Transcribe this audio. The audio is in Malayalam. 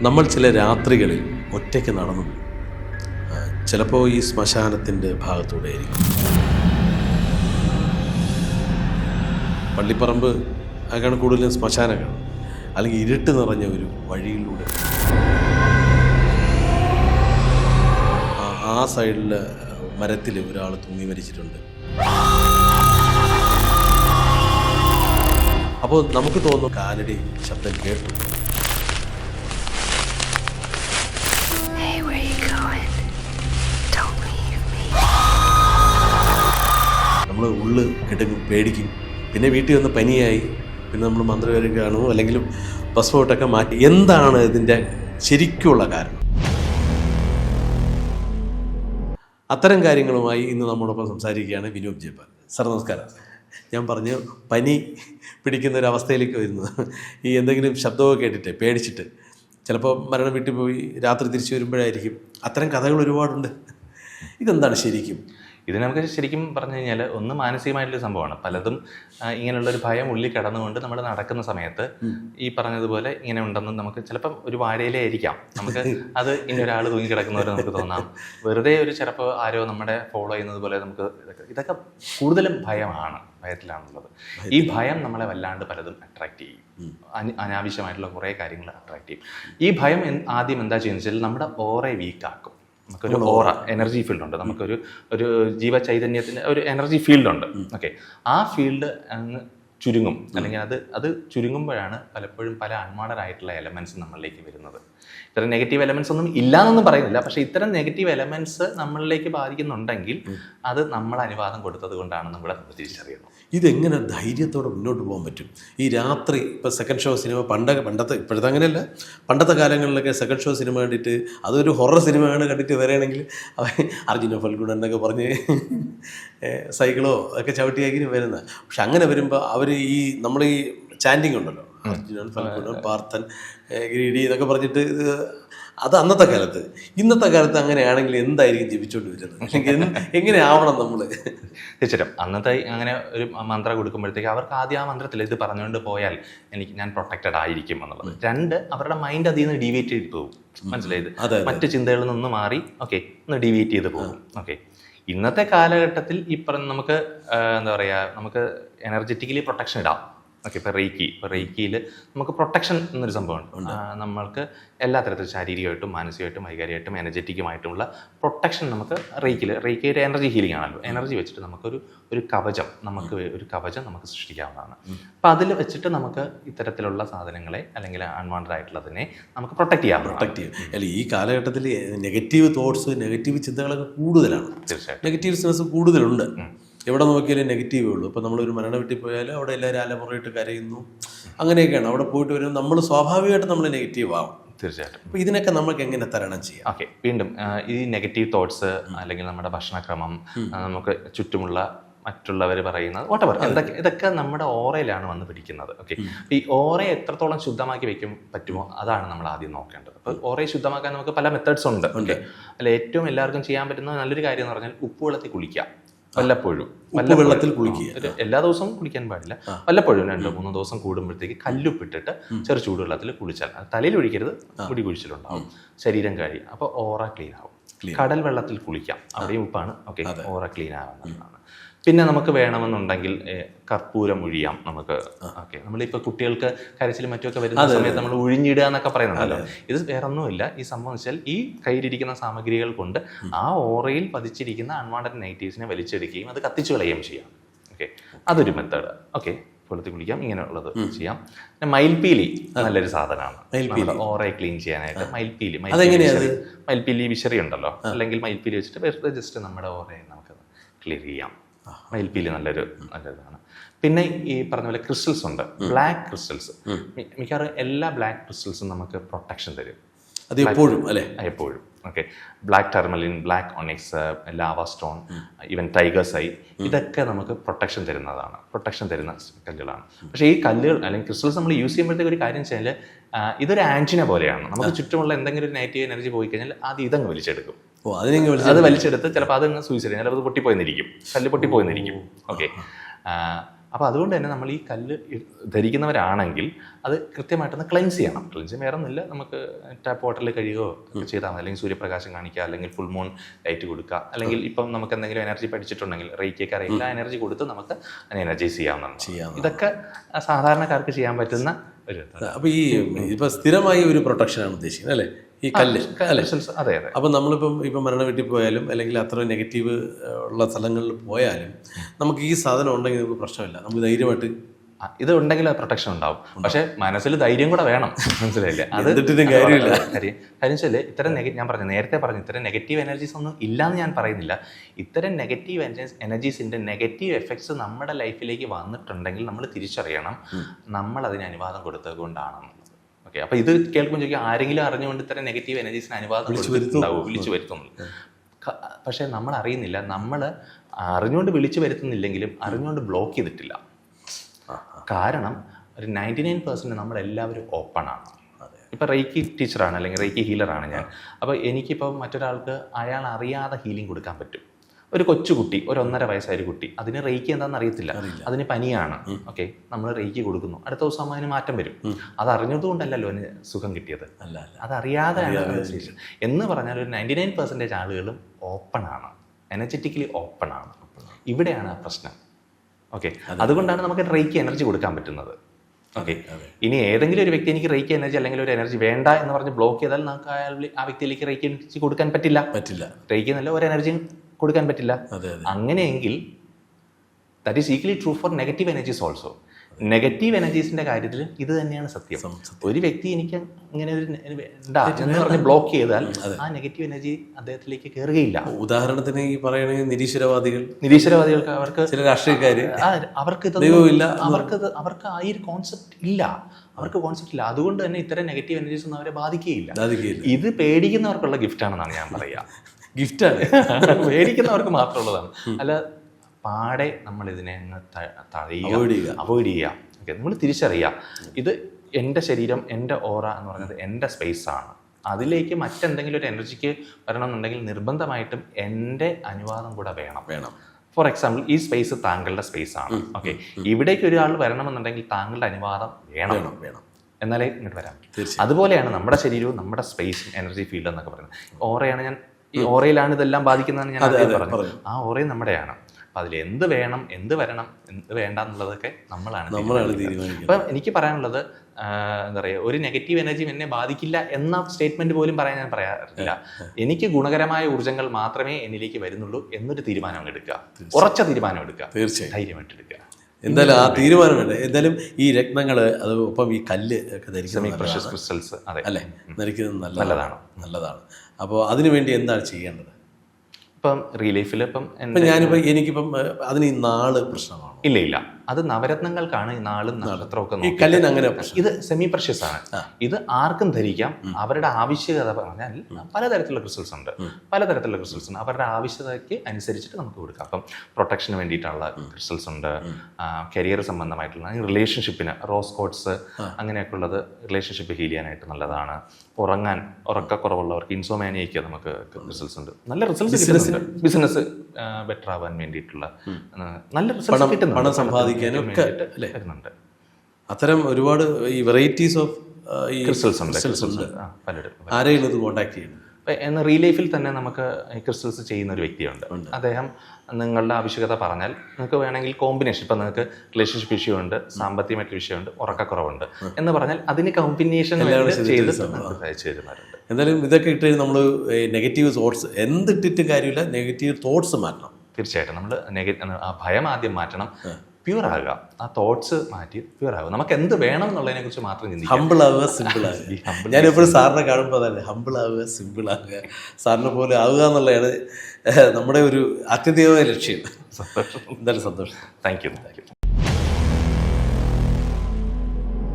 നമ്മൾ ചില രാത്രികളിൽ ഒറ്റയ്ക്ക് നടന്നു. ചിലപ്പോൾ ഈ ശ്മശാനത്തിന്റെ ഭാഗത്തൂടെ ആയിരിക്കും. പള്ളിപ്പറമ്പ് ഒക്കെയാണ് കൂടുതലും ശ്മശാനങ്ങൾ. അല്ലെങ്കിൽ ഇരുട്ട് നിറഞ്ഞ ഒരു വഴിയിലൂടെ. ആ- സൈഡിൽ മരത്തിൽ ഒരാൾ തൂങ്ങി മരിച്ചിട്ടുണ്ട്. അപ്പോൾ നമുക്ക് തോന്നും കാലടി ശബ്ദം കേട്ടു. നമ്മൾ ഉള്ളു കിടക്കും പേടിക്കും. പിന്നെ വീട്ടിൽ വന്ന് പനിയായി. പിന്നെ നമ്മൾ മന്ത്രവാരി കാണുമോ അല്ലെങ്കിൽ പാസ്പോർട്ടൊക്കെ മാറ്റി. എന്താണ് ഇതിന്റെ ശരിക്കുള്ള കാരണം? അത്തരം കാര്യങ്ങളുമായി ഇന്ന് നമ്മോടൊപ്പം സംസാരിക്കുകയാണ് വിനോദ് ജയ്പാൽ സാർ നമസ്കാരം. ഞാൻ പറഞ്ഞു പനി പിടിക്കുന്ന ഒരു അവസ്ഥയിലേക്ക് വരുന്നത് ഈ എന്തെങ്കിലും ശബ്ദമൊക്കെ കേട്ടിട്ട് പേടിച്ചിട്ട്. ചിലപ്പോൾ മരണം വീട്ടിൽ പോയി രാത്രി തിരിച്ചു വരുമ്പോഴായിരിക്കും. അത്തരം കഥകൾ ഒരുപാടുണ്ട്. ഇതെന്താണ് ശരിക്കും? ഇത് നമുക്ക് ശരിക്കും പറഞ്ഞു കഴിഞ്ഞാൽ ഒന്ന് മാനസികമായിട്ടുള്ള സംഭവമാണ്. പലതും ഇങ്ങനെയുള്ള ഒരു ഭയം ഉള്ളിൽ കിടന്നുകൊണ്ട് നമ്മൾ നടക്കുന്ന സമയത്ത് ഈ പറഞ്ഞതുപോലെ ഇങ്ങനെ ഉണ്ടെന്ന് നമുക്ക് ചിലപ്പം ഒരു വാഴയിലേ ആയിരിക്കാം. നമുക്ക് അത് ഇനി ഒരാൾ തൂങ്ങി കിടക്കുന്നവരെ നമുക്ക് തോന്നാം. വെറുതെ ഒരു ചിലപ്പോൾ ആരോ നമ്മുടെ ഫോളോ ചെയ്യുന്നത് പോലെ നമുക്ക് ഇതൊക്കെ ഇതൊക്കെ കൂടുതലും ഭയമാണ് ഭയത്തിലാണുള്ളത്. ഈ ഭയം നമ്മളെ വല്ലാണ്ട് പലതും അട്രാക്ട് ചെയ്യും. അന- അനാവശ്യമായിട്ടുള്ള കുറേ കാര്യങ്ങൾ അട്രാക്ട് ചെയ്യും. ഈ ഭയം ആദ്യം എന്താ ചെയ്യുന്നത് വെച്ചാൽ നമ്മുടെ ഓറെ വീക്കാക്കും നമുക്കൊരു ഓറ എനർജി ഫീൽഡ് ഉണ്ട്. നമുക്കൊരു ഒരു ജീവ ചൈതന്യത്തിന്റെ ഒരു എനർജി ഫീൽഡ് ഉണ്ട്. ഓക്കെ ആ ഫീൽഡ് അങ്ങ് ചുരുങ്ങും. അല്ലെങ്കിൽ അത് അത് ചുരുങ്ങുമ്പോഴാണ് പലപ്പോഴും പല അൺവാണ്ടഡ് ആയിട്ടുള്ള എലമെന്റ്സ് നമ്മളിലേക്ക് വരുന്നത്. ഇത്തരം നെഗറ്റീവ് എലമെന്റ്സ് ഒന്നും ഇല്ലാന്നൊന്നും പറയുന്നില്ല. പക്ഷേ ഇത്തരം നെഗറ്റീവ് എലമെന്റ്സ് നമ്മളിലേക്ക് ബാധിക്കുന്നുണ്ടെങ്കിൽ അത് നമ്മൾ അനുവാദം കൊടുത്തത് കൊണ്ടാണ് നമ്മൾ തിരിച്ചറിയുന്നത് ഇതെങ്ങനെ ധൈര്യത്തോടെ മുന്നോട്ട് പോകാൻ പറ്റും? ഈ രാത്രി ഇപ്പോൾ സെക്കൻഡ് ഷോ സിനിമ പണ്ട പണ്ടത്തെ ഇപ്പോഴത്തെ അങ്ങനെയല്ല. പണ്ടത്തെ കാലങ്ങളിലൊക്കെ സെക്കൻഡ് ഷോ സിനിമ കണ്ടിട്ട് അതൊരു ഹൊറർ സിനിമയാണ് കണ്ടിട്ട് വരികയാണെങ്കിൽ അർജുന ഫൽഗുൺ എന്നൊക്കെ പറഞ്ഞ് സൈക്കിളോ ഒക്കെ ചവിട്ടിയാക്കി വരുന്നത്. പക്ഷെ അങ്ങനെ വരുമ്പോൾ അവർ ഈ നമ്മൾ ഈ ചാൻഡിങ് ഉണ്ടല്ലോ. അർജുനൻ ഫൽഗുണൻ പാർത്ഥൻ ഗ്രീഡി ഇതൊക്കെ പറഞ്ഞിട്ട് അത് അന്നത്തെ കാലത്ത്. ഇന്നത്തെ കാലത്ത് അങ്ങനെയാണെങ്കിൽ എന്തായിരിക്കും ജപിച്ചുകൊണ്ട് വരുന്നത് അല്ലെങ്കിൽ എങ്ങനെയാവണം എങ്ങനെ ആവണം നമ്മൾ തീർച്ചയായിട്ടും. അന്നത്തെ അങ്ങനെ ഒരു മന്ത്രം കൊടുക്കുമ്പോഴത്തേക്ക് അവർക്ക് ആദ്യം ആ മന്ത്രത്തിൽ ഇത് പറഞ്ഞുകൊണ്ട് പോയാൽ എനിക്ക് ഞാൻ പ്രൊട്ടക്റ്റഡ് ആയിരിക്കും എന്നുള്ളത്. രണ്ട് അവരുടെ മൈൻഡ് അതിൽ നിന്ന് ഡീവിയേറ്റ് ചെയ്ത് പോകും. മനസ്സിലായത്? മറ്റ് ചിന്തകളിൽ നിന്ന് മാറി ഓക്കെ ഒന്ന് ഡീവിയേറ്റ് ചെയ്ത് പോകും. ഓക്കെ ഇന്നത്തെ കാലഘട്ടത്തിൽ ഈ പറഞ്ഞ നമുക്ക് എന്താ പറയുക നമുക്ക് എനർജറ്റിക്കലി പ്രൊട്ടക്ഷൻ ഇടാം. ഓക്കെ ഇപ്പോൾ റേക്കി ഇപ്പോൾ റേക്കിയിൽ നമുക്ക് പ്രൊട്ടക്ഷൻ എന്നൊരു സംഭവമുണ്ട് ഉണ്ട്. നമ്മൾക്ക് എല്ലാ തരത്തിലും ശാരീരികമായിട്ടും മാനസികമായിട്ടും വൈകാരികമായിട്ടും എനർജറ്റിക്കുമായിട്ടുമുള്ള പ്രൊട്ടക്ഷൻ നമുക്ക് റേക്കിൽ റേക്കി ഒരു എനർജി ഹീലിംഗ് ആണല്ലോ. എനർജി വെച്ചിട്ട് നമുക്കൊരു ഒരു കവചം നമുക്ക് ഒരു കവചം നമുക്ക് സൃഷ്ടിക്കാവുന്നതാണ്. അപ്പം അതിൽ വെച്ചിട്ട് നമുക്ക് ഇത്തരത്തിലുള്ള സാധനങ്ങളെ അല്ലെങ്കിൽ അൺവാണ്ടഡ് ആയിട്ടുള്ളതിനെ നമുക്ക് പ്രൊട്ടക്ട് ചെയ്യാം പ്രൊട്ടക്ട് ചെയ്യാം. അല്ല ഈ കാലഘട്ടത്തിൽ നെഗറ്റീവ് തോട്ട്സ് നെഗറ്റീവ് ചിന്തകളൊക്കെ കൂടുതലാണ്. തീർച്ചയായിട്ടും. നെഗറ്റീവ്നെസ് കൂടുതലുണ്ട്. എവിടെ നോക്കിയാലും നെഗറ്റീവേ ഉള്ളൂ. ഇപ്പം നമ്മളൊരു മരണ വീട്ടിൽ പോയാൽ അവിടെ എല്ലാവരും അലമുറയിട്ട് കരയുന്നു. അങ്ങനെയൊക്കെയാണ്. അവിടെ പോയിട്ട് വരുമ്പോൾ നമ്മൾ സ്വാഭാവികമായിട്ട് നമ്മൾ നെഗറ്റീവ് ആവും. തീർച്ചയായിട്ടും. അപ്പോൾ ഇതിനൊക്കെ നമുക്ക് എങ്ങനെ തരണം ചെയ്യാം? ഓക്കെ വീണ്ടും ഈ നെഗറ്റീവ് തോട്ട്സ് അല്ലെങ്കിൽ നമ്മുടെ ഭക്ഷണക്രമം നമുക്ക് ചുറ്റുമുള്ള മറ്റുള്ളവർ പറയുന്നത് വോട്ടവർ എന്തൊക്കെ ഇതൊക്കെ നമ്മുടെ ഓറയിലാണ് വന്ന് പിടിക്കുന്നത്. ഓക്കെ ഈ ഓറയെ എത്രത്തോളം ശുദ്ധമാക്കി വെക്കും പറ്റുമോ? അതാണ് നമ്മൾ ആദ്യം നോക്കേണ്ടത്. അപ്പോൾ ഓറയെ ശുദ്ധമാക്കാൻ നമുക്ക് പല മെത്തേഡ്സ് ഉണ്ട്. ഓക്കെ അല്ല ഏറ്റവും എല്ലാവർക്കും ചെയ്യാൻ പറ്റുന്ന നല്ലൊരു കാര്യം എന്ന് പറഞ്ഞാൽ ഉപ്പുവെള്ളത്തിൽ കുളിക്കാം വല്ലപ്പോഴും. വെള്ളത്തിൽ കുളിക്കുക. എല്ലാ ദിവസവും കുളിക്കാൻ പാടില്ല. വല്ലപ്പോഴും രണ്ടോ മൂന്നോ ദിവസം കൂടുമ്പോഴത്തേക്ക് കല്ലുപ്പിട്ടിട്ട് ചെറു ചൂടുവെള്ളത്തിൽ കുളിച്ചാൽ തലയിൽ ഒഴിക്കരുത് മുടി കുഴിച്ചിലുണ്ടാവും. ശരീരം കഴിയും. അപ്പോൾ ഓറ ക്ലീൻ. ആവും കടൽ വെള്ളത്തിൽ കുളിക്കാം. അവിടെയും ഉപ്പാണ്. ഓക്കെ ഓറ ക്ലീൻ ആവുന്നതാണ് പിന്നെ നമുക്ക് വേണമെന്നുണ്ടെങ്കിൽ കർപ്പൂരം ഒഴിയാം നമുക്ക്. ഓക്കെ. നമ്മളിപ്പോൾ കുട്ടികൾക്ക് കരച്ചിലും മറ്റുമൊക്കെ വരുന്ന സമയത്ത് നമ്മൾ ഒഴിഞ്ഞിടുക എന്നൊക്കെ പറയുന്നുണ്ടല്ലോ. ഇത് വേറൊന്നുമില്ല. ഈ സംഭവം വെച്ചാൽ ഈ കയ്യിലിരിക്കുന്ന സാമഗ്രികൾ കൊണ്ട് ആ ഓറയിൽ പതിച്ചിരിക്കുന്ന അൺവാണ്ടഡ് നെഗറ്റീവ്സിനെ വലിച്ചെടുക്കുകയും അത് കത്തിച്ചു കളയുകയും ചെയ്യാം. ഓക്കെ. അതൊരു മെത്തേഡ് ഓക്കെ. വെള്ളത്തിൽ കുളിക്കാം. ഇങ്ങനെയുള്ളത് ചെയ്യാം. പിന്നെ മയിൽപീലി നല്ലൊരു സാധനമാണ്. ഓറയെ ക്ലീൻ ചെയ്യാനായിട്ട് മയിൽപീലി മയിൽപീലി മൈൽപീലി വിശറി. മയിൽപീലി വിശറി ഉണ്ടല്ലോ അല്ലെങ്കിൽ മയിൽപീലി വെച്ചിട്ട് വെറുതെ ജസ്റ്റ് നമ്മുടെ ഓറയെ നമുക്ക് ക്ലിയർ ചെയ്യാം. മയിൽപീലി നല്ലൊരു നല്ലതാണ്. പിന്നെ ഈ പറഞ്ഞ പോലെ ക്രിസ്റ്റൽസ് ഉണ്ട്. ബ്ലാക്ക് ക്രിസ്റ്റൽസ് മിക്കവാറും എല്ലാ ബ്ലാക്ക് ക്രിസ്റ്റൽസും നമുക്ക് പ്രൊട്ടക്ഷൻ തരും. അത് എപ്പോഴും അല്ലേ? എപ്പോഴും. Okay black tourmaline black onyx lava stone even tiger's eye ഇതൊക്കെ നമുക്ക് പ്രൊട്ടക്ഷൻ തരുന്നതാണ്. പ്രൊട്ടക്ഷൻ തരുന്ന കല്ലുകളാണ്. പക്ഷേ ഈ കല്ലുകൾ അല്ലെങ്കിൽ ക്രിസ്റ്റൽസ് നമ്മൾ യൂസ് ചെയ്യുമ്പോഴത്തേക്ക് ഒരു കാര്യം വെച്ചാൽ ഇതൊരു ആന്റിന പോലെയാണ്. നമുക്ക് ചുറ്റുമുള്ള എന്തെങ്കിലും ഒരു നെഗറ്റീവ് എനർജി പോയി കഴിഞ്ഞാൽ അത് ഇതങ്ങ് വലിച്ചെടുക്കും. ഓ വിളിച്ചത് അത് വലിച്ചെടുത്ത് ചിലപ്പോൾ അതങ്ങ് സൂയിസൈഡ് ചിലപ്പോൾ അത് പൊട്ടിപ്പോയെന്നിരിക്കും. കല്ല് പൊട്ടിപ്പോയെന്നിരിക്കും. ഓക്കെ അപ്പോൾ അതുകൊണ്ട് തന്നെ നമ്മൾ ഈ കല്ല് ധരിക്കുന്നവരാണെങ്കിൽ അത് കൃത്യമായിട്ടൊന്ന് ക്ലെൻസ് ചെയ്യണം. ക്ലെൻസ് വേറെ ഒന്നുമില്ല നമുക്ക് ടാപ്പ് വാട്ടറിൽ കഴിയുകയോ ചെയ്താൽ മതി. അല്ലെങ്കിൽ സൂര്യപ്രകാശം കാണിക്കുക അല്ലെങ്കിൽ ഫുൾ മൂൺ ലൈറ്റ് കൊടുക്കുക. അല്ലെങ്കിൽ ഇപ്പം നമുക്ക് എന്തെങ്കിലും എനർജി പഠിച്ചിട്ടുണ്ടെങ്കിൽ റേറ്റിയൊക്കെ അറിയില്ല എനർജി കൊടുത്ത് നമുക്ക് അതിനെ എനർജൈസ് ചെയ്യാവുന്നതാണ്. ചെയ്യാം ഇതൊക്കെ സാധാരണക്കാർക്ക് ചെയ്യാൻ പറ്റുന്ന ഒരു അപ്പോൾ ഈ ഇപ്പൊ സ്ഥിരമായി ഒരു പ്രൊട്ടക്ഷനാണ് ഉദ്ദേശിക്കുന്നത് അല്ലേ? ഈ കല്ല് അല്ലേ? അതെ അതെ. അപ്പം നമ്മളിപ്പം ഇപ്പം മരണ വീട്ടിൽ പോയാലും അല്ലെങ്കിൽ അത്ര നെഗറ്റീവ് ഉള്ള സ്ഥലങ്ങളിൽ പോയാലും നമുക്ക് ഈ സാധനം ഉണ്ടെങ്കിൽ നമുക്ക് പ്രശ്നമില്ല. നമുക്ക് ധൈര്യമായിട്ട് ഇത് ഉണ്ടെങ്കിൽ പ്രൊട്ടക്ഷൻ ഉണ്ടാവും. പക്ഷെ മനസ്സിൽ ധൈര്യം കൂടെ വേണം. മനസ്സിലായില്ലേ? അത് കാര്യമില്ല. കാര്യം വെച്ചാൽ ഇത്തരം ഞാൻ പറഞ്ഞു നേരത്തെ പറഞ്ഞു ഇത്തരം നെഗറ്റീവ് എനർജീസ് ഒന്നും ഇല്ലാന്ന് ഞാൻ പറയുന്നില്ല. ഇത്തരം നെഗറ്റീവ് എനർജീസ് എനർജീസിന്റെ നെഗറ്റീവ് എഫക്ട്സ് നമ്മുടെ ലൈഫിലേക്ക് വന്നിട്ടുണ്ടെങ്കിൽ നമ്മൾ തിരിച്ചറിയണം. നമ്മൾ അതിന് അനുവാദം കൊടുത്തത് കൊണ്ടാണെന്നുള്ളത് ഓക്കെ അപ്പൊ ഇത് കേൾക്കുമ്പോൾ ചോദിക്കും ആരെങ്കിലും അറിഞ്ഞുകൊണ്ട് ഇത്തരം നെഗറ്റീവ് എനർജീസിന് അനുവാദം വിളിച്ചു വിളിച്ചു വരുത്തുന്നു പക്ഷെ പക്ഷേ നമ്മൾ അറിയുന്നില്ല നമ്മൾ അറിഞ്ഞുകൊണ്ട് വിളിച്ചു വരുത്തുന്നില്ലെങ്കിലും അറിഞ്ഞുകൊണ്ട് ബ്ലോക്ക് ചെയ്തിട്ടില്ല. കാരണം ഒരു നയന്റി നയൻ പെർസെന്റ് നമ്മളെല്ലാവരും ഓപ്പണാണ് ഇപ്പം റേക്കി ടീച്ചറാണ് അല്ലെങ്കിൽ റേക്കി ഹീലറാണ് ഞാൻ. അപ്പോൾ എനിക്കിപ്പോൾ മറ്റൊരാൾക്ക് അയാൾ അറിയാതെ ഹീലിംഗ് കൊടുക്കാൻ പറ്റും. ഒരു കൊച്ചുകുട്ടി ഒരു ഒന്നര വയസ്സായൊരു കുട്ടി അതിന് റേക്കി എന്താണെന്ന് അറിയത്തില്ല. അതിന് പനിയാണ്. ഓക്കെ? നമ്മൾ റേക്കി കൊടുക്കുന്നു. അടുത്ത ദിവസം അതിന് മാറ്റം വരും. അത് അറിഞ്ഞതുകൊണ്ടല്ലല്ലോ അതിന് സുഖം കിട്ടിയത്. അതറിയാതെയാണ്. എന്ന് പറഞ്ഞാൽ ഒരു നയന്റി നയൻ പെർസെന്റേജ് ആളുകളും ഓപ്പൺ ആണ്. എനർജറ്റിക്കലി ഓപ്പൺ ആണ്. ഇവിടെയാണ് ആ പ്രശ്നം. ഓക്കെ? അതുകൊണ്ടാണ് നമുക്ക് റേക്ക് എനർജി കൊടുക്കാൻ പറ്റുന്നത്. ഓക്കെ? ഇനി ഏതെങ്കിലും ഒരു വ്യക്തി എനിക്ക് റേക്ക് എനർജി അല്ലെങ്കിൽ ഒരു എനർജി വേണ്ട എന്ന് പറഞ്ഞ് ബ്ലോക്ക് ചെയ്താൽ നമുക്ക് ആ വ്യക്തിയിലേക്ക് റേക്ക് എനർജി കൊടുക്കാൻ പറ്റില്ല. പറ്റില്ല. റേക്ക് എന്നല്ല ഒരു എനർജിയും കൊടുക്കാൻ പറ്റില്ല. അങ്ങനെയെങ്കിൽ that is equally true for negative energies also negative എനർജീസിന്റെ കാര്യത്തിൽ ഇത് തന്നെയാണ് സത്യം. ഒരു വ്യക്തി എനിക്ക് ഇങ്ങനെ ഒരു എന്ന് പറഞ്ഞ് ബ്ലോക്ക് ചെയ്താൽ ആ നെഗറ്റീവ് എനർജി അദ്ദേഹത്തിലേക്ക് കയറുകയില്ല ഉദാഹരണത്തിന് ഈ പറയുകയാണെങ്കിൽ നിരീശ്വരവാദികൾ. നിരീശ്വരവാദികൾക്ക് അവർക്ക് ചില രാഷ്ട്രീയക്കാര്. ആ, അവർക്ക് അവർക്ക് അവർക്ക് ആ ഒരു കോൺസെപ്റ്റ് ഇല്ല. അവർക്ക് കോൺസെപ്റ്റ് ഇല്ല. അതുകൊണ്ട് തന്നെ ഇത്തരം നെഗറ്റീവ് എനർജീസ് ഒന്നും അവരെ ബാധിക്കുകയില്ല. ഇത് പേടിക്കുന്നവർക്കുള്ള ഗിഫ്റ്റ് ആണെന്നാണ് ഞാൻ പറയുക. ഗിഫ്റ്റാണ് മേടിക്കുന്നവർക്ക് മാത്രമുള്ളതാണ് അല്ല പാടെ നമ്മൾ ഇതിനെ അങ്ങ് തഴയുക. അവോയ്ഡ് ചെയ്യുക. ഓക്കെ നമ്മൾ തിരിച്ചറിയുക. ഇത് എന്റെ ശരീരം എന്റെ ഓറ എന്ന് പറയുന്നത് എന്റെ സ്പേസ് ആണ്. അതിലേക്ക് മറ്റെന്തെങ്കിലും ഒരു എനർജിക്ക് വരണമെന്നുണ്ടെങ്കിൽ നിർബന്ധമായിട്ടും എന്റെ അനുവാദം കൂടെ വേണം. വേണം. ഫോർ എക്സാമ്പിൾ ഈ സ്പേസ് താങ്കളുടെ സ്പേസ് ആണ്. ഓക്കെ ഇവിടേക്ക് ഒരാൾ വരണമെന്നുണ്ടെങ്കിൽ താങ്കളുടെ അനുവാദം വേണം. വേണം വേണം. എന്നാലേ ഇങ്ങോട്ട് വരാം അതുപോലെയാണ് നമ്മുടെ ശരീരവും നമ്മുടെ സ്പേസും എനർജി ഫീൽഡ് എന്നൊക്കെ പറയുന്നത്. ഓറയാണ് ഞാൻ ഈ ഓറയിലാണ് ഇതെല്ലാം ബാധിക്കുന്നതെന്ന് ഞാൻ ആദ്യം പറഞ്ഞു. ആ ഓറയും നമ്മുടെയാണ്. അപ്പൊ അതിൽ എന്ത് വേണം എന്ത് വരണം എന്ത് വേണ്ട എന്നുള്ളതൊക്കെ നമ്മളാണ് അപ്പം എനിക്ക് പറയാനുള്ളത് എന്താ പറയുക ഒരു നെഗറ്റീവ് എനർജി എന്നെ ബാധിക്കില്ല എന്ന സ്റ്റേറ്റ്മെന്റ് പോലും പറയാൻ ഞാൻ പറയാറില്ല. എനിക്ക് ഗുണകരമായ ഊർജങ്ങൾ മാത്രമേ എന്നിലേക്ക് വരുന്നുള്ളൂ എന്നൊരു തീരുമാനം എടുക്കുക. ഉറച്ച തീരുമാനം എടുക്കുക. തീർച്ചയായും. ധൈര്യമായിട്ട് എടുക്കുക. എന്തായാലും ആ തീരുമാനമുണ്ട്. എന്തായാലും ഈ രത്നങ്ങൾ അത് ഒപ്പം ഈ കല്ല് ഒക്കെ ധരിക്കുന്നത് ക്രിസ്റ്റൽസ് അല്ലേ? ധരിക്കുന്നത് നല്ലതാണ്. നല്ലതാണ്. അപ്പോൾ അതിനുവേണ്ടി എന്താണ് ചെയ്യേണ്ടത്? ഇപ്പം റിയൽ ലൈഫിൽ ഇപ്പം ഞാനിപ്പോൾ എനിക്കിപ്പം അതിന് ഈ നാൾ പ്രശ്നമാണ്? ഇല്ല ഇല്ല. അത് നവരത്നങ്ങൾക്കാണ് നാളും നക്ഷത്രമൊക്കെ ഈ നോക്കി കല്ലിന് അങ്ങനെ പ്രശ്നം. ഇത് സെമി പ്രഷ്യസ് ആണ് ഇത് ആർക്കും ധരിക്കാം. അവരുടെ ആവശ്യകത പറഞ്ഞാൽ പലതരത്തിലുള്ള ക്രിസ്റ്റൽസ് ഉണ്ട്. പലതരത്തിലുള്ള ക്രിസ്റ്റൽസ് ഉണ്ട്. അവരുടെ ആവശ്യതയ്ക്ക് അനുസരിച്ചിട്ട് നമുക്ക് കൊടുക്കാം. അപ്പം പ്രൊട്ടക്ഷന് വേണ്ടിയിട്ടുള്ള ക്രിസ്റ്റൽസ് ഉണ്ട്. കരിയർ സംബന്ധമായിട്ടുള്ള റിലേഷൻഷിപ്പിന് റോസ് കോട്ട്സ് അങ്ങനെയൊക്കെ ഉള്ളത് റിലേഷൻഷിപ്പ് ഹീൽ ചെയ്യാനായിട്ട് നല്ലതാണ്. ഉറങ്ങാൻ ഉറക്കക്കുറവുള്ളവർക്ക് ഇൻസോമാനിയയ്ക്ക് നമുക്ക് റിസൾട്ട്സ് ഉണ്ട്. നല്ല റിസൾട്ട് ബിസിനസ് ബെറ്റർ ആവാൻ വേണ്ടിയിട്ടുള്ള നല്ല റിസൾട്ട് പണം- കിട്ടുന്നുണ്ട് ഒക്കെ, അല്ലേ? വരുന്നുണ്ട്. അത്തരം ഒരുപാട് ഈ വെറൈറ്റീസ് ഓഫ് ഈ ക്രിസ്റ്റൽസ് ഉണ്ട് ക്രിസ്റ്റൽസ് ഉണ്ട്. പലരും. ആരെയും ഇത് കോൺടാക്ട് ചെയ്യണം എന്ന റിയൽ ലൈഫിൽ തന്നെ നമുക്ക് ക്രിസ്റ്റൽസ് ചെയ്യുന്ന ഒരു വ്യക്തിയുണ്ട്. അദ്ദേഹം നിങ്ങളുടെ ആവശ്യകത പറഞ്ഞാൽ നിങ്ങൾക്ക് വേണമെങ്കിൽ കോമ്പിനേഷൻ ഇപ്പം നിങ്ങൾക്ക് റിലേഷൻഷിപ്പ് ഇഷ്യൂ ഉണ്ട് സാമ്പത്തികമായിട്ടുള്ള വിഷയമുണ്ട് ഉറക്കക്കുറവുണ്ട് എന്ന് പറഞ്ഞാൽ അതിന് കോമ്പിനേഷൻ അയച്ചു തരുന്നവരുണ്ട്. എന്തായാലും ഇതൊക്കെ ഇട്ട് നമ്മൾ നെഗറ്റീവ് തോട്ട്സ് എന്തിട്ടിട്ടും കാര്യമില്ല നെഗറ്റീവ് തോട്ട്സ് മാറ്റണം. തീർച്ചയായിട്ടും. നമ്മൾ നെഗറ്റീവ് ആ ഭയം ആദ്യം മാറ്റണം. പ്യൂർ ആകുക. ആ തോട്ട്സ് മാറ്റി പ്യൂർ ആകുക. നമുക്ക് എന്ത് വേണം എന്നുള്ളതിനെ കുറിച്ച് മാത്രം ചിന്തിക്കാം ഹമ്പിൾ ആവുക സിമ്പിൾ ആവുക. ഞാനിപ്പോഴും സാറിനെ കാണുമ്പോൾ തന്നെ ഹമ്പിൾ ആവുക സിമ്പിൾ ആവുക സാറിനെ പോലെ ആവുക എന്നുള്ളതാണ് നമ്മുടെ ഒരു അത്യധികമായ ലക്ഷ്യം. എന്തായാലും സന്തോഷം. Thank you thank you